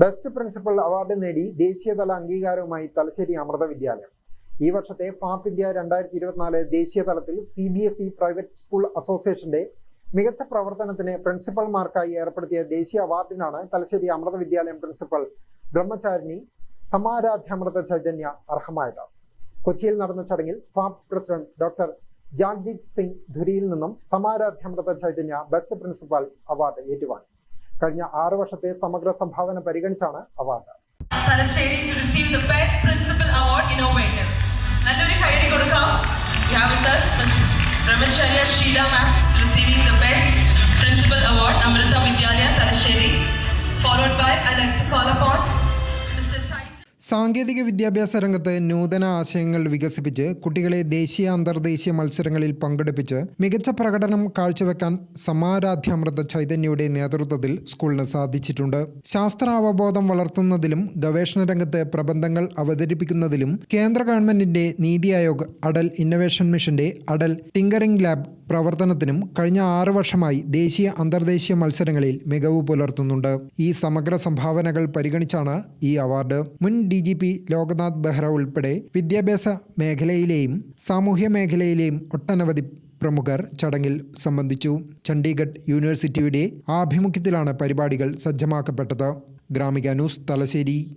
Best principal award നേടി ദേശീയതല അംഗീകാരവുമായി തലശ്ശേരി അമൃത വിദ്യാലയം. ഈ വർഷത്തെ ഫാപ്പ് ഇന്ത്യ രണ്ടായിരത്തി ഇരുപത്തിനാല് ദേശീയ തലത്തിൽ C B S E private school അസോസിയേഷന്റെ മികച്ച പ്രവർത്തനത്തിന് പ്രിൻസിപ്പൽമാർക്കായി ഏർപ്പെടുത്തിയ ദേശീയ അവാർഡിനാണ് തലശ്ശേരി അമൃത വിദ്യാലയം പ്രിൻസിപ്പൽ ബ്രഹ്മചാരിണി സമാരാധ്യമൃത ചൈതന്യ അർഹമായത്. കൊച്ചിയിൽ നടന്ന ചടങ്ങിൽ ഫാപ് പ്രസിഡന്റ് ഡോക്ടർ ജാഗ്ജിത് സിംഗ് ധുരിയിൽ നിന്നും സമാരാധ്യമൃത ചൈതന്യ ബെസ്റ്റ് പ്രിൻസിപ്പൽ അവാർഡ് ഏറ്റുവാങ്ങി. കഴിഞ്ഞ ആറു വർഷത്തെ സമഗ്ര സംഭാവന പരിഗണിച്ചാണ് അവാർഡ്. നല്ലൊരു കൈ കൊടുക്കാം. ശീല മാം സാങ്കേതിക വിദ്യാഭ്യാസ രംഗത്ത് നൂതന ആശയങ്ങൾ വികസിപ്പിച്ച് കുട്ടികളെ ദേശീയ അന്തർദേശീയ മത്സരങ്ങളിൽ പങ്കെടുപ്പിച്ച് മികച്ച പ്രകടനം കാഴ്ചവെക്കാൻ സമാരാധ്യാമൃത ചൈതന്യയുടെ നേതൃത്വത്തിൽ സ്കൂളിന് സാധിച്ചിട്ടുണ്ട്. ശാസ്ത്ര അവബോധം വളർത്തുന്നതിലും ഗവേഷണ രംഗത്ത് പ്രബന്ധങ്ങൾ അവതരിപ്പിക്കുന്നതിലും കേന്ദ്ര ഗവൺമെന്റിന്റെ നീതി ആയോഗ് അടൽ ഇന്നൊവേഷൻ മിഷന്റെ അടൽ ടിങ്കറിംഗ് ലാബ് പ്രവർത്തനത്തിനും കഴിഞ്ഞ ആറു വർഷമായി ദേശീയ അന്തർദേശീയ മത്സരങ്ങളിൽ മികവ് പുലർത്തുന്നുണ്ട്. ഈ സമഗ്ര സംഭാവനകൾ പരിഗണിച്ചാണ് ഈ അവാർഡ്. മുൻ ഡി ജി ലോക്നാഥ് ബെഹ്റ ഉൾപ്പെടെ വിദ്യാഭ്യാസ മേഖലയിലെയും സാമൂഹ്യ മേഖലയിലെയും ഒട്ടനവധി പ്രമുഖർ ചടങ്ങിൽ സംബന്ധിച്ചു. ചണ്ഡീഗഡ് യൂണിവേഴ്സിറ്റിയുടെ ആഭിമുഖ്യത്തിലാണ് പരിപാടികൾ സജ്ജമാക്കപ്പെട്ടത്. ഗ്രാമിക ന്യൂസ് തലശ്ശേരി.